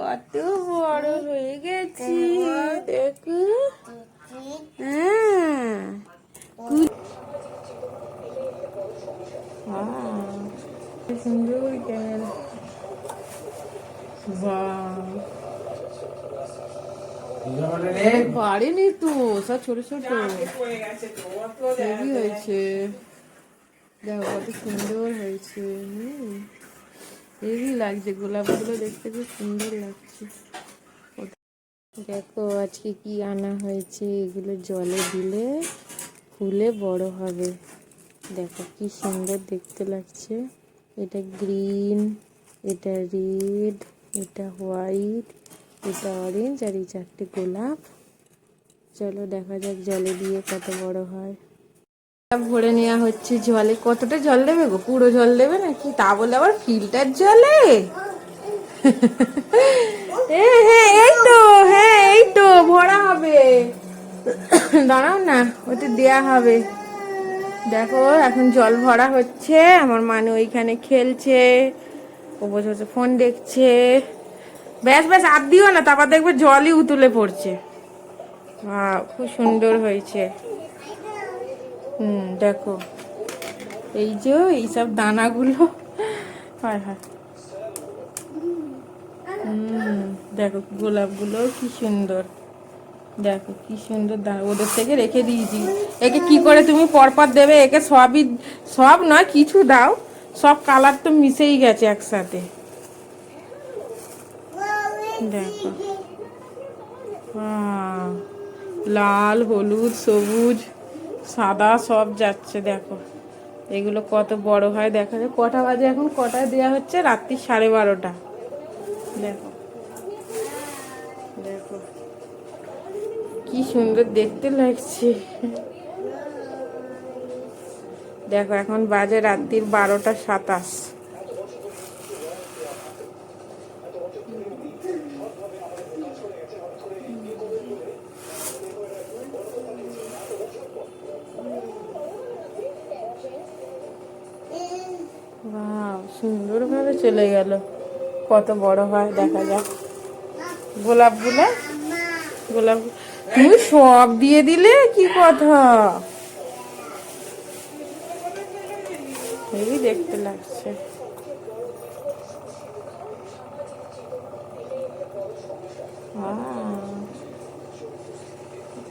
কত বড় হয়ে গেছি, দেখো। হ্যাঁ। কি সুন্দর বাড়েনি তো, সব ছোট ছোট। হয়েছে। দেখো কত সুন্দর হয়েছে হেভি লাগছে গোলাপগুলো দেখতে খুব সুন্দর লাগছে। দেখো, আজকে কি আনা হয়েছে? এগুলো জলে দিলে ফুলে বড় হবে। দেখো, কি সুন্দর দেখতে লাগছে। এটা গ্রিন, এটা রেড, এটা হোয়াইট, এটা অরেঞ্জ আর এই চারটে গোলাপ। চলো দেখা যাক জলে দিয়ে কত বড় হয়। ভরে নেওয়া হচ্ছে জলে। কতটা জল দেবে গো? পুরো জল দেবে নাকি? তা বলে আবার ফিল্টার জলে? হ্যাঁ এই তো হ্যাঁ এই তো, ভরা হবে। দাঁড়াও না ওটা দেয়া হবে। দেখো, এখন জল ভরা হচ্ছে, আমার মানে ওইখানে খেলছে, ও বসে বসে ফোন দেখছে। ব্যাস ব্যাস, আর দিও না, তারপর দেখবে জলই উতুলে পড়ছে। খুব সুন্দর হয়েছে। হুম, দেখো। এই যে, এইসব দানাগুলো। হয় হয়। হুম, দেখো গোলাপগুলো কি সুন্দর। দেখো কি সুন্দর দানা ওদের থেকে রেখে দিয়েছি। একে কি করে তুমি পরপর দেবে? একে সবই, সব নয়, কিছু দাও। সব কালার তো মিশেই গেছে একসাথে। দেখো। লাল, হলুদ, সবুজ। সাদা সব যাচ্ছে, দেখো। এগুলো কত বড় হয়, দেখা যায় কটা বাজে এখন? কটায় দেওয়া হচ্ছে? রাত্রি সাড়ে বারোটা। দেখো। দেখো। কি সুন্দর দেখতে লাগছে। দেখো, এখন বাজে রাত্রির বারোটা সাতাশ। সুন্দরভাবে চলে গেল। কত বড় হয়, দেখা যাক। গোলাপগুলো? গোলাপ তুমি সব দিয়ে দিলে? কি কথা? দেখতে লাগছে।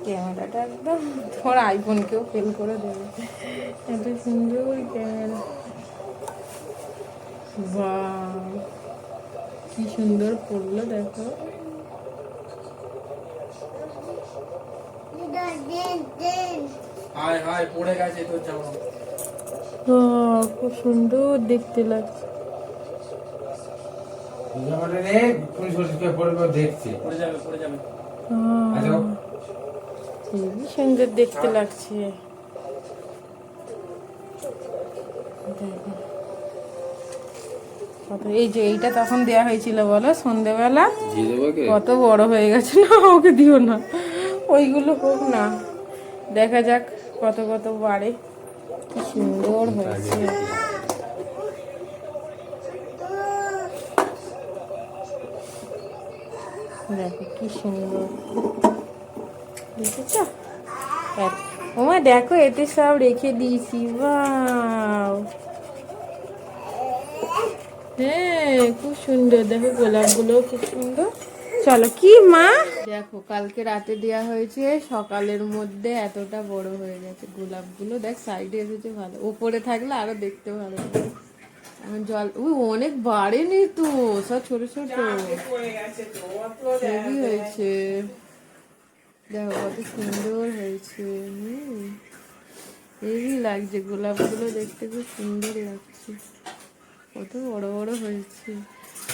ক্যামেরাটা একদম তোমার আইফোনকেও ফেল করে দেবে। এত সুন্দর ক্যামেরা। কি সুন্দর পড়ল দেখো। খুব সুন্দর দেখতে লাগছে। বাহ, আচ্ছা। সুন্দর দেখতে লাগছে। দেখো। কত? এই যে এইটা তখন দেয়া হয়েছিল বলো সন্ধেবেলা। কত বড় হয়ে গেছে না ওকে দিও না। ওইগুলো হোক না। দেখা যাক কত কত বাড়ে। কি সুন্দর হয়েছে। দেখো কি সুন্দর। দেখেছ? ওমা দেখো এতে সব রেখে দিয়েছি। বাও হ্যাঁ খুব সুন্দর। দেখো গোলাপগুলো খুব সুন্দর। চলো কি মা? দেখো কালকে রাতে দেয়া হয়েছে সকালের মধ্যে এতটা বড় হয়ে গেছে গোলাপগুলো। দেখ সাইডে এসেছে ভালো। ওপরে থাকলে আরও দেখতে ভালো এখন জল উই অনেক বাড়েনি তো সব ছোট ছোট। হেভি হয়েছে। দেখো কত সুন্দর হয়েছে। হুম হেভি লাগছে গোলাপগুলো দেখতে খুব সুন্দর লাগছে। কত বড় বড় হয়েছে।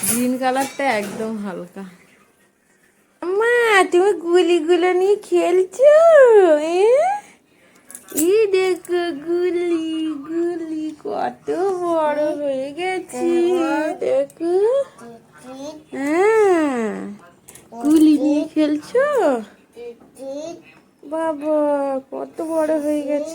গ্রিন কালারটা একদম হালকা। মা, তুমি গুলিগুলো নিয়ে খেলছো? ই দেখো, গুলি গুলি কত বড় হয়ে গেছি, দেখো। হ্যাঁ গুলি নিয়ে খেলছো? বাবা, কত বড় হয়ে গেছে।